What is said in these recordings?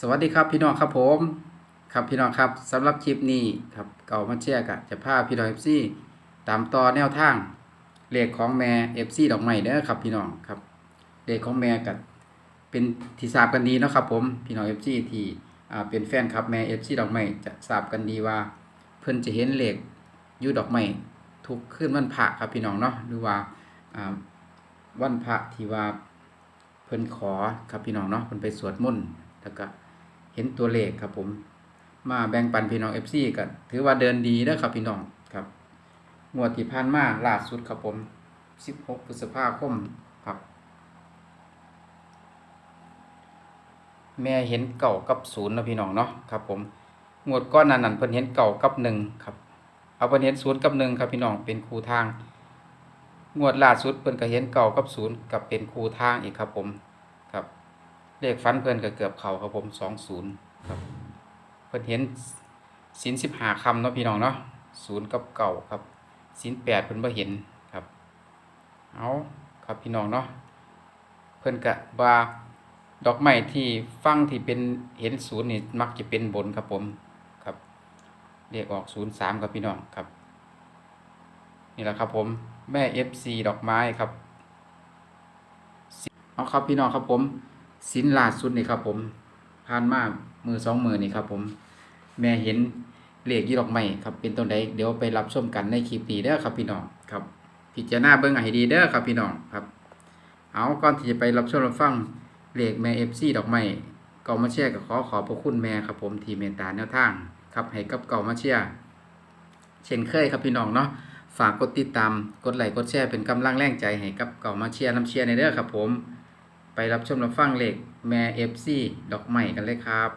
สวัสดีครับพี่น้องครับผมครับพี่น้องครับสำหรับคลิปนี้ครับเก่ามาเชียร์กะจะพาพี่น้องเอฟซีตามต่อแนวทางเลขของแม่เอฟซีดอกไม้เด้อครับพี่น้องครับเลขของแม่กับเป็นที่ทราบกันดีเนาะครับผมพี่น้องเอฟซีที่อ่าเป็นแฟนครับแม่เอฟซีดอกไม้จะทราบกันดีว่า เพิ่นจะเห็นเลขยูดอกไม้ทุกคืนวันพระครับพี่น้องเนาะหรือว่าอ่าวันพระที่ว่าเพิ่นขอครับพี่น้องเนาะเพิ่นไปสวดมนต์แล้วก็ เห็นตัวเลขครับผม มาแบ่งปันพี่น้อง FC ก็ถือว่าเดินดีเด้อครับพี่น้องครับงวดที่ผ่านมาล่าสุดครับผม 16พฤษภาคมครับ แม่เห็นเก่ากับศูนย์นะพี่น้องเนาะครับผมงวดก้อนนั้นนั่นเพิ่นเห็นเก่ากับหนึ่งครับเอาเพิ่นเห็นศูนย์กับหนึ่งครับพี่น้องเป็นคู่ทางงวดล่าสุดเพิ่นก็เห็นเก่ากับศูนย์กับเป็นคู่ทางอีกครับผม เลขฟันเพิ่นก็เกือบเข้าครับผมสองศูนย์ครับ เพิ่นเห็นศีลสิบหาคำเนาะพี่น้องเนาะศูนย์กับเก่าครับศีลแปดเพิ่นบ่เห็นครับ เอาครับพี่น้องเนาะเพิ่นกะว่าดอกไม้ที่ฟังที่เป็นเห็นศูนย์นี่มักจะเป็นบนครับผมครับเรียกออกศูนย์สามครับพี่น้องครับนี่แหละครับผมแม่ FC ดอกไม้ครับเอาครับพี่น้องครับผม สินล่าสุดนี่ครับผมผ่านมามือสองมือนี่ครับผม แม่เห็นเลขยี่ดอกไม้ครับเป็นต้นใดเดี๋ยวไปรับชมกันในคลิปนี้เด้อครับพี่น้องครับ พิจารณาเบิ่งให้ดีเด้อครับพี่น้องครับ เอาก่อนที่จะไปรับชมรับฟังเลขแม่ FC ดอกไม้เก่ามาเชียร์ก็ขอขอบพระคุณแม่ครับผมทีเมตตาแนวทางครับให้กับเก่ามาเชียร์เช่นเคยครับพี่น้องเนาะฝากกดติดตามกดไลค์กดแชร์เป็นกำลังแรงใจให้กับเก่ามาเชียร์น้ำเชียร์ในเด้อครับผม ไปรับชมรับฟังเลขแม่เอฟซีดอกไม้กันเลยครับ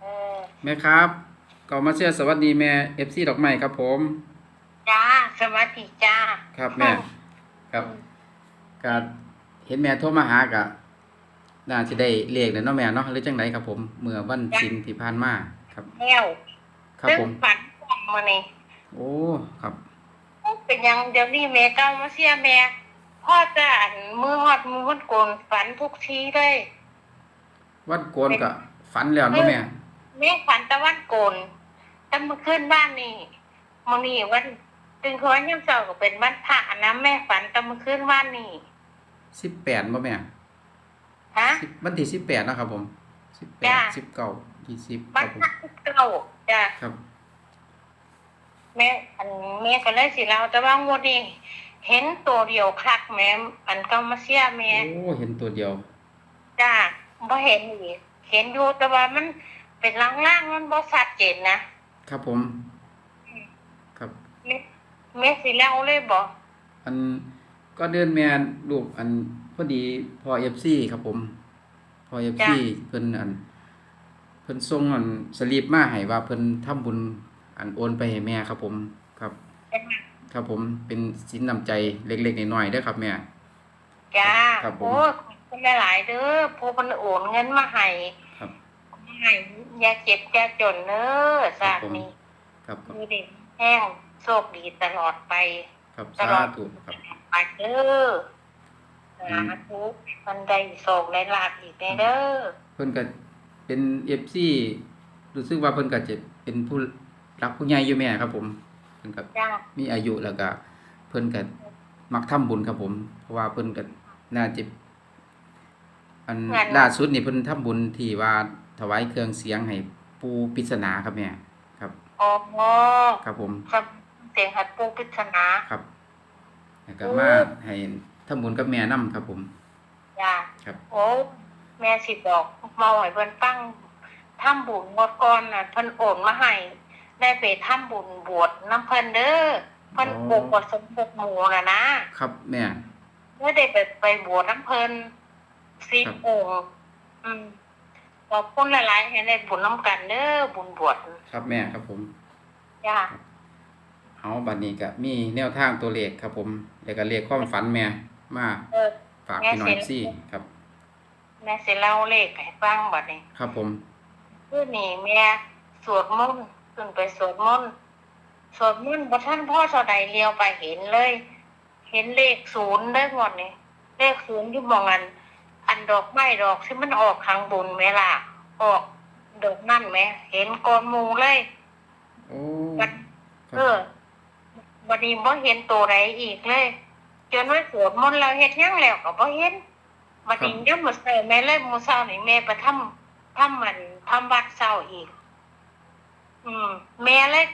เออแม่ครับเก่ามาเชียร์สวัสดีแม่เอฟซีดอกไม้ครับผม จ้าสวัสดีจ้าครับแม่ ครับก็เห็นแม่โทรมาหากะน่าจะได้เลขแล้วเนาะแม่เนาะหรือจังไดครับผมเมื่อวันศิลที่ผ่านมาครับแล้วครับซึ่งผมฝันก่อนมานี่โอ้ครับ เป็นหยังเดี๋ยวนี้แม่ก้าวมาเสียแม่พ่อจะอ่านมือหอดมือวันโกนฝันทุกทีเลย วันโกนก็ฝันแล้วเนาะแม่ แม่ฝันตะวันโกนแต่เมื่อคืนบ้านนี่มันนี่วันตึงคอยยังเจ้าก็เป็นวันพระนะแม่ฝันแต่เมื่อคืนบ้านนี่สิบแปดบ่แม่ฮะ สิบวันที่สิบแปดนาะครับผมสิบแปจ้าดสิบเก้ายี่สิบควันรับผมพระเก้าจ้าครับ แม่อันแม่ก็เลยสิเราแต่ว่างวดนี้เห็นตัวเดียวคลักแม่อันเก้ามาเสียแม่โอ้เห็นตัวเดียวจ้าบ่เห็นอีกเห็นอยู่แต่ว่ามันเป็นล่างๆมันบ่ชัดเจนนะครับผม ครับแม่แม่สิเล่าเลยบ่อันก็เดินแม่ลูกอันพอดีพอเอฟซีครับผมพอเอฟซีเพิ่นอันเพิ่นส่งอันสลิปมาให้ว่าเพิ่นทำบุญ อันโอนไปให้แม่ครับผมครับ ครับผมเป็นสินน้ำใจเล็กๆน้อยๆเด้อครับแม่ จ้าครับผม โอ้ยขอบคุณหลายๆเด้อผู้เพิ่นโอนเงินมาให้ครับ ให้อย่าเจ็บอย่าจนเด้อสาครับผมนี้ครับครับมีเด็กแห้งโชคดีตลอดไป ครับตสาลอดธุครับ ไปเด้อสาธุมันได้โศกได้ลาบอีกแน่เด้อ เพิ่นก็เป็นเอฟซีรู้สึกว่าเพิ่นก็จะเป็นผู้ รักผู้ใหญ่อยู่แม่ครับผมเพิ่นก็จ้ามีอายุแล้วก็เพิ่นก็มักทำบุญครับผม เพราะว่าเพิ่นก็น่าจะอันล่าสุดนี่เพิ่นทำบุญที่ว่าถวายเครื่องเสียงให้ปู่ปริศนาครับแม่ครับอ๋อครับผมครับเสียงหัดปูปริศนาครับแล้วก็มาให้ทำบุญกับแม่นํครับผมจ้าครับ โอ้แม่สิบอกมาให้เพิ่นตั้งทำบุญงดก่อนน่ะเพิ่นโอนมาให้ ได้ไปทำบุญบวชน้ำเพิ่นเด้อเพิ่นปลูกบวชสมบูรณ์หมู่น่ะนะครับแม่เมื่อได้ไปไปบวชน้ำเพิ่นสิบครับองค์อืมขอบคุณหลายๆให้ได้บุญน้ำกันเด้อบุญบวชครับแม่ครับผมจ้าเอาบัดนี้ก็มีแนวทางตัวเลขครับผมแล้วก็เลขความฝันแม่มาเออฝากพี่น้องซี่ครับแม่สิเล่าเลขให้ฟังบัดนี้ ครับผมคือนี่แม่สวดมนต์ ขึ้นไปสวดมนต์สวดมนต์บ่ท่านพ่อเท่าใดเลี้ยวไปเห็นเลย เห็นเลขศูนย์ได้หมดนี่เลขศูนย์อยู่มองอัน อันดอกไม้ดอกที่มันออกข้างบนไหมล่ะ ออกดอกนั่นไหมเห็นกอนหมูเลยโอ้วันครัเอบอวันนี้บ่เห็นตัวไหนอีกเลย จนว่าสวดมนต์แล้วเฮ็ดหยังแล้วก็บ่เห็นวันนี้ยังมื้อเช้าแม่เลยมื้อเช้านี่แม่ไปทำทำมันทำวัดเช้าอีก อืม แม่เลย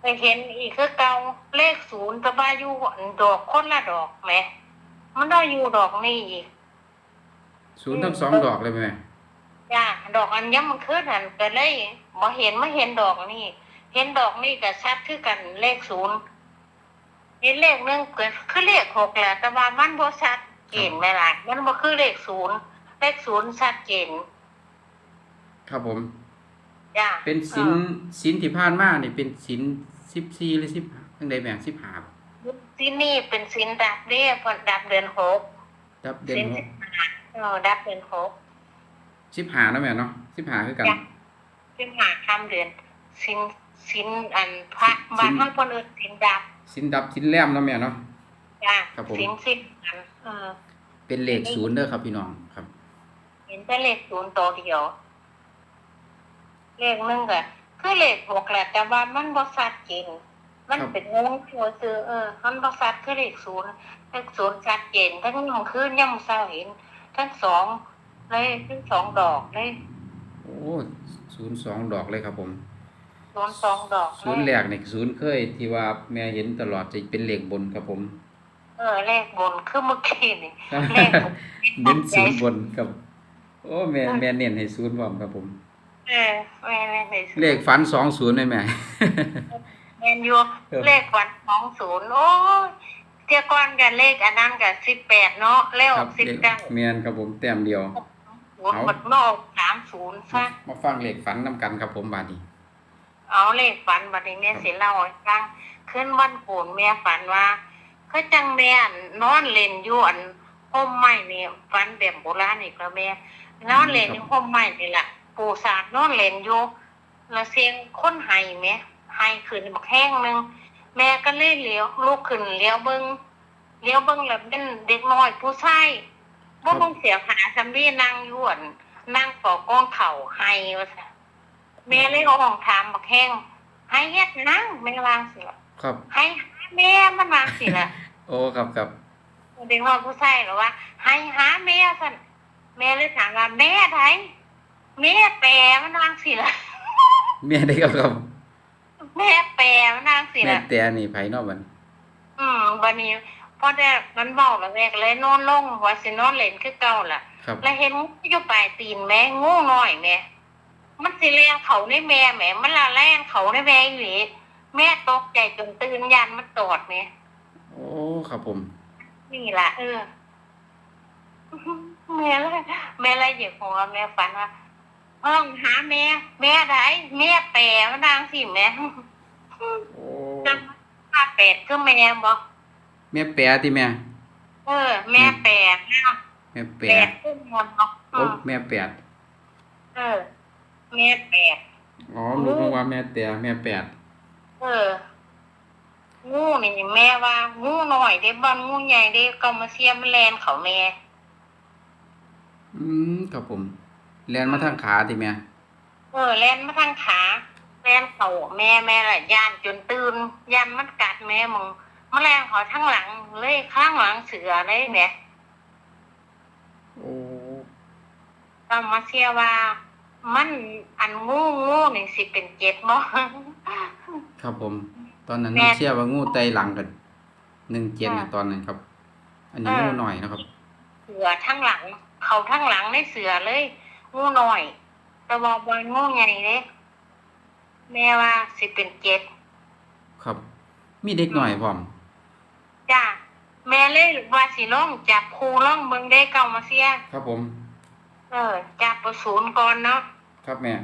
ไปเห็นอีกคือเก่าเลขศูนย์แตะบาอยู่อันดอกคนละดอกแหมมันได้อยู่ดอกนี้อีกศูนย์ทั้งสองดอกเลยแม่จ้าดอกอันย้ำมันขึ้นหันก็เลยบ่เห็นไม่เห็นดอกนี่เห็นดอกนี่ก็ชัดคือกันเลขศูนย์เห็นเลขหนึ่งก็คือเลขหกแหละแต่ว่ามันบ่ชัดเจนไหมล่ะมันบ่คือเลขศูนย์เลขศูนย์ชัดเจนครับผม จ้าเป็นสินสินที่ผ่านมานี่เป็นสินสิบสี่หรือสิบทั้งใดแม่สิบห้าเออที่นี่เป็นสินดับเรียพอดับเดือนหกดับเดือนสินหสิกบห้าเออดับเดือนหกสิบห้านะแม่เนาะสิบห้าคือกันจ้ะสิบห้าคำเดือนสินสินอันพระบ้านท่านคนอื่นสินดับสินดับสินแหลมเนาะแม่เนาะจ้าครับผมสินสิบอันเออเป็นเลขศูนย์เด้อครับพี่น้องครับ เห็นแต่เลขศูนย์ตัวเดียว เลขหนึ่งก็คือเลขหกแหละแต่ว่ามันบ่ชัดเจนมันครับเป็นงงตัวซื้อเออมันบ่ชัดคือเลขศูนย์เลขศูนย์ชัดเจนทั้งยังคืนยังเศร้าเห็น ทั้งสองเลยทั้งสองดอกเลยโอ้ศูนย์สองดอกเลยครับผมศูนย์สองดอกศูนย์แรเลยกนี่ศูนย์เคย ที่ว่าแม่เห็นตลอดจะเป็นเลขบนครับผม เออเลขบนคือเมื่อกี้นี่เลขบนเน้นศูนย์บนครับ โอ้แม่แม่เน้นให้ศูนย์พร้อมครับผม เออแม่เลขไหนเลขฝันสองศูนย์เลยแม่ แมนยูเออเลขวันสองศูนย์โอ้ยเที่ยก้อนกันเลขอันนั้นกับสิบแปดเนาะแล้วครับสิบเลขเก้าแม่นครับผมแต้มเดียวศูนย์หมดนอกสามศูนย์ซะมาฟังเลขฝันนํกันครับผมบาดนี้เอาเลขฝันบัดนี้แม่สิเล่าให้ฟังขึ้นวันโกนแม่ฝันว่าเขาจังแม่อั่นนอนเล่นอยู่อันห่มไม้นี่ฝันแบบโบราณอีกแล้วแม่นอนเล่นอยู่ห่มไม้นี่แหละ ปูสาดนอนเล่นอยู่แล้วเสียงคนไห้แม่ไห้ขึ้นบักแห้งหนึงแม่ก็เลยเลี้ยวลุกขึ้นเลี้ยวเบิ่งเลี้ยวเบิ่งแล้วเป็นเด็กน้อยผู้ชายบ่ต้องเสียหาซัมบี้นั่งอยู่อั่นนั่งปอกก้องเข่าไห้ว่าซะแม่เลยเอาของถามบักแห้งให้เฮ็ดนั่งแม่วางสิล่ะครับให้หาแม่มันวางสิล่ะโอ้ครับครับเด็กน้อยผู้ชายหรอว่าให้หาแม่สั่นแม่เลยถามว่าแม่ไผ แม่แปรมันวางสิล่ะแม่ได้ครับครับแม่แปรมันวางสิแม่ล่ะแต่นี่ไผเนาะบัดอืมบัดนี้พอได้มันเว้าแล้วแรกเลยนอนลงว่าสินอนเล่นคือเก่าล่ะ ครับ แล้วเห็นงูอยู่ปลายตีนแม่งูน้อยแม่มันสิแล่นเขาในแม่แม่มันละแล่นเขาในแม่อีหลีแม่ตกใจจนตื่นยันมันตอดแม่โอ้ครับผม นี่ล่ะเออ แม่เลยแม่เลยเหยียบหัวแม่ฝันว่า ห้องหาแม่ แม่ไดแม่แปรมันนางสิแม่โอ้จำว่าแปดคือแม่บอกแม่แปรที่แม่ เออ แม่แปดนะแม่แปรแปดคือแม่บอกโอ้แม่แปดเออ แม่แปดอ๋อรู้มาว่าแม่แต่แม่แปดเออ งูนี่แม่ว่า งูหน่อยได้บ้านงูใหญ่ได้ก็มาเสียมนแลนเขาแม่ อืมครับผม แลนมาทางขาที่แม่เออแลนมาทางขาแลนเขาแม่แม่ละย่านจนตื่นย่านมันกัดแม่มึงมาแลนเขาทั้งหลังเลยข้างหลังเสือเลยแม่โอ้ก็มาเสียว่า มันอันงูงูนี่สิเป็นเจ็ดบ่ครับผม ตอนนั้นแม่น้ำเชื่อว่างูไตหลังกันหนึ่งเจ็ดค่ะตอนนั้นครับ อันนี้อ่างูหน่อยนะครับ เสือทั้งหลัง เขาทั้งหลังในเสือเลย งูน้อยแต่ว่าบอยงูใหญ่เด้แม่ว่าสิเป็นเจ็ดครับ มีเด็กหน่อยพร้อมจ้าแม่เลยว่าสิล่องจับครูล่องเบิ่งได้เก่ามาเสีย ครับผม เออจับประศูนย์ก่อนเนาะครับแม่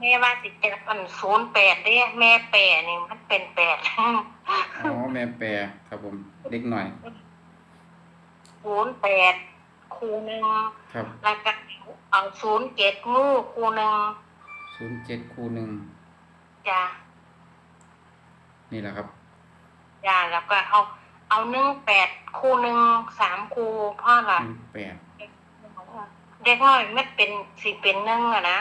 แม่ว่าสิจับอันศูนย์แปดเด้แม่แปดนี่มันเป็นแปดอ๋อแม่แปรครับผม เด็กหน่อยศูนย์แปด ครูหนึ่งครับแล้วก็เอาศูนย์เจ็ดงูครูหนึ่งศูนย์เจ็ดคูหนึ่งจ้านี่แหละครับจ้าแล้วก็เอาเอาหนึ่งแปดครูหนึ่งสามครูพ่อละหนึ่งแปดเด็กน้อยมันเป็นสิเป็นหนึ่งอะนะ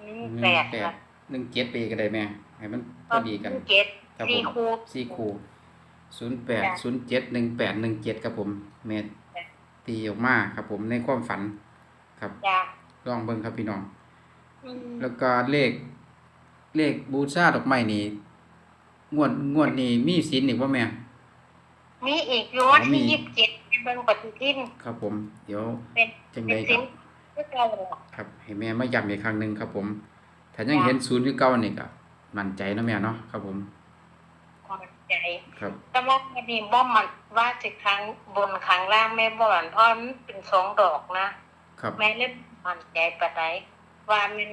อืมหแปนึ่งดแปดนะหนึ่งเจ็ดปีก็ได้แม่ให้มันพอดีกันเจ็ดครับสี่ผมครูสี่คูศูนย์แปดจ้ะศูนย์เจ็ดหนึ่งแปดหนึ่งเจ็ดครับผมแม่จ้ะ ตีออกมาครับ ผมในความฝันครับจ้ะลองเบิ่งครับพี่น้อง อืมแล้วก็เลข เลขบูชาดอกไม้นี่งวดงวดนี้มีศีลอีกบ่แม่ มีอีกอยู่วันอ๋อมีที่ยี่สิบเจ็ดเบิ่งปฏิทิน ครับผม เดี๋ยวเป็น จังเป็ไดนคสิรันบที่เราหรอกครับให้แม่มาย้ำอีกครั้งหนึงครับผม ถ้ายังจ้ะ เห็นศูนย์คือเก่านี่ก็มั่นใจเนาะแม่เนาะครับผมความ ใจครับแต่ว่าพอดีบ่มันว่าสิครั้งบนครั้งล่างแม่บ่มันเพราะมันเป็นสองดอกนะครับแม่เล่นมันใจปะไดว่ามัน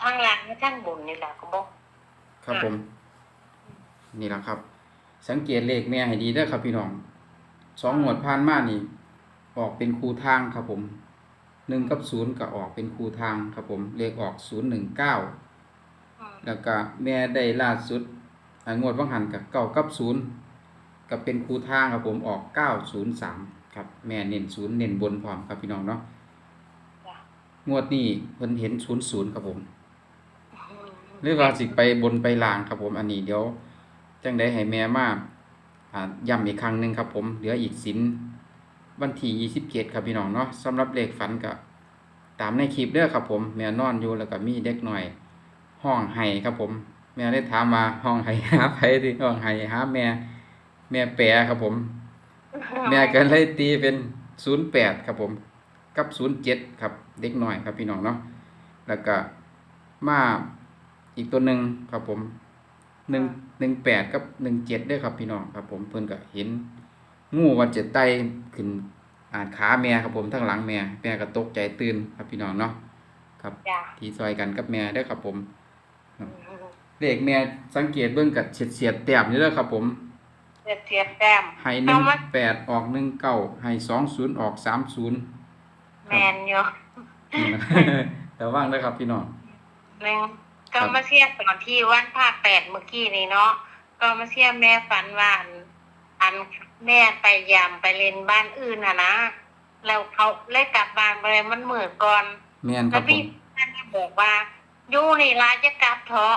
ทั้งล่างและทั้งบนนี่แหละก็บอกครับผม นี่ล่ะครับ สังเกตเลขแม่ให้ดีเด้อครับพี่น้องสองหมวดผ่านมานี่ ออกเป็นคูทางครับผมหนึ่งกับศูนย์ก็ออกเป็นคูทางครับผมเลขออกศูนย์หนึ่งเก้าอืมแล้วก็แม่ได้ล่าสุดอ่า งวดว่างหันกับเก้ากับศูนย์กับเป็นคูทางครับผมออกเก้าศูนย์สามครับแม่เน้นศูนย์เน้นบนพร้อมครับพี่น้องเนาะจ้ะงวดนี้เพิ่นเห็นศูนย์ศูนย์ครับผมอืมหรือว่าสิไปบนไปล่างครับผมอันนี้เดี๋ยวจังได้ให้แม่มาอ่าย้ำอีกครั้งหนึ่งครับผมเหลืออีกสินวันที่ยี่สิบเจ็ดครับพี่น้องเนาะสำหรับเลขฝันก็ตามในคลิปเด้อครับผม แม่นอนอยู่แล้วก็มีเด็กหน่อย ห้องไห้ครับผม แม่ได้ถามมาห้องไห้หาไผที่ห้องไห้หาแม่ แม่แปรครับผม แม่ก็เลยตีเป็นศูนย์แปดครับผม กับศูนย์เจ็ดครับ เด็กหน่อยครับพี่น้องเนาะแล้วก็มาอีกตัวหนึ่งครับผมหนึ่งหนึ่งแปดกับหนึ่งเจ็ดด้วยครับพี่น้องครับ ผมเพิ่นก็เห็น งูว่าจะไต่ขึ้นอ่านขาแม่ครับผมทั้งหลังแม่แม่ก็ตกใจตื่นครับพี่น้องเนาะครับจ้ะที่ซอยกันกับแม่ได้อครับผมอืม เลขแม่สังเกตเบิ่งกับเฉียดเฉียดๆแต้มนี่เด้อครับผมเสียบเสียบแต้มให้หนึ่งแปดออกหนึ่งเก้าให้สองศูนย์ออกสามศูนย์ แมนอยู่ระวังด้วยครับพี่น้องหนึ่งครัก็บมาเสียตอนที่วันภาคแปดเมื่อกี้นี้เนาะก็มาเสียแม่ฝันว่าอันอันแม่ไปยามไปเล่นบ้านอื่นอะนะแล้วเขาเลยกลับบ้านไปเลยมันมืดก่อนแม่นคแล้รัวบผพี่มท่านก็บอกว่าอยู่นี่ลาจะกลับเถอะ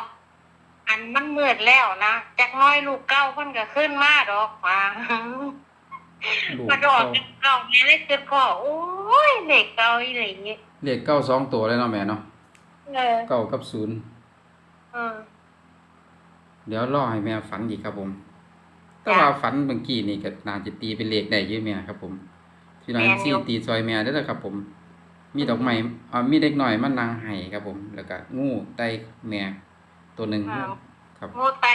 อันมันมืดแล้วนะจากน้อยลูกเก้าเพิ่นก็ขึ้นมาดอกว่าลูกมาดอเก้ากจากเก้าแม่เลยคือพ่อโอ้ยเด็กเก้าอีหลีเลขเก้าสองตัวเลยเนาะแม่เนาะเออเก้ากับศูนย์เออเดี๋ยวรอให้แม่ฝันอีกครับผม แต่จ้ะว่าฝันเมื่อกี้นี่ก็น่าจะตีเป็นเลขได้เยอะแม่ครับผมพี่น้องแม่นอยู่ซี่ตีซอยแม่ได้แล้วครับผม มีดอกไม้อ่ามีเด็กหน่อยมันนางไห้ครับผม แล้วก็งูไตแม่ ตัวหนึ่งอ่าครับงูไต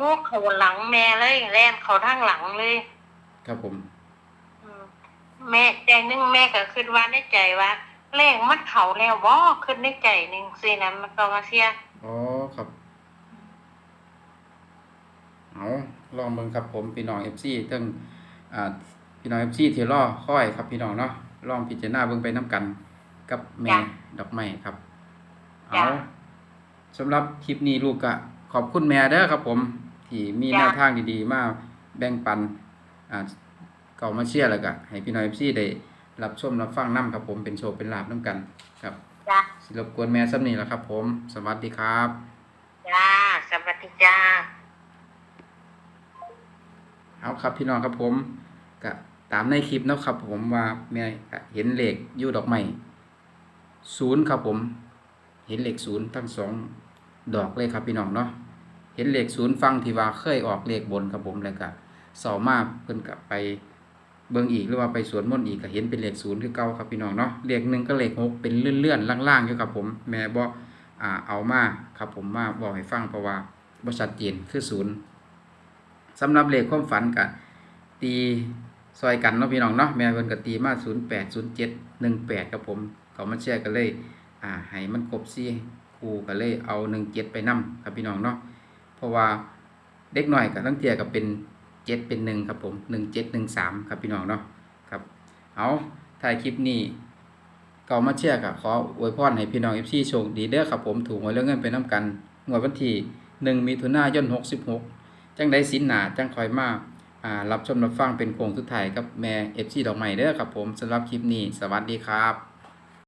งูเขาหลังแม่เลยแล่นเขาทางหลังเลย ครับผม อืมแม่ใจหนึงแม่ก็คิดว่าในใจว่าแรงมันเขาแล้วบ่ขึ้นในใจหนึงสินะมันก็มาเสียอ๋อครับ เอาลองเบิ่งครับผมพี่น้อง FC ทั้งอ่าพี่น้อง FC ที่รอคอยครับพี่น้องเนาะลองพิจารณาเบิ่งไปน้ำกัน กับแม่ดอกไม้ครับ เอา สำหรับคลิปนี้ลูกก็ขอบคุณแม่เด้อครับผม ที่มีแนวทางดีๆ มาแบ่งปันอ่าเก่ามาเชียร์แล้วก็ให้พี่น้อง FC ได้รับชมรับฟังนํครับผมเป็นโชคเป็นลาบนํกันครับจ้าสิรบกวนแม่ซ้ำนี้แล้วครับผม สวัสดีครับ จ้าสวัสดีจ้า เอาครับพี่น้องครับผมก็ตามในคลิปเนาะครับผมว่าแม่ก็เห็นเหล็กอยู่ดอกไม้ศูนย์ครับผม เห็นเหล็กศูนย์ทั้งสองดอกเลยครับพี่น้องเนาะเห็นเหล็กศูนย์ฟังที่ว่าเคยออกเล็กบนครับผมแล้วก็เสามาเพิ่นกับไปเบิ่งอีกหรือว่าไปสวนมนต์อีกก็เห็นเป็นเหล็กศูนย์คือเก่าครับพี่น้องเนาะเหล็กหนึ่งก็เหล็กหกเป็นเลื่อนๆล่างๆอยู่ครับผมแม่บ่อ่าเอามาครับผมมาบอกให้ฟังเพราะว่าบ่ชัดเจนคือศูนย์สำหรับเลขความฝันกะตีซอยกันเนาะพี่น้องเนาะแม่เพิ่นก็ตีมา0 8 0 7 1 8ครับผมเขามาแชร์กันเลย อ่าให้มันครบซี่ครูก็เลยเอา1 7ไปนํครับพี่น้องเนาะเพราะว่าเด็กหน้อยก็ตั้งเตียก็เป็น7เป็น1ครับผม1 7 1 3ครับพี่น้องเนาะครับเอาถ่ายคลิปนี้ก็มาแชร์ก็ขออวยพรให้พี่น้อง FC โชคดีเด้อครับผมถูกหวยเรื่องเงินไปนํกันงวดวันที่1มิถุนายน66จังได้สินหนาจังคอยมาอ่ารับชมรับฟังเป็นโครงสุดท้ายกับแม่ FC ดอกไม้เด้อครับผมสำหรับคลิปนี้สวัสดีครับ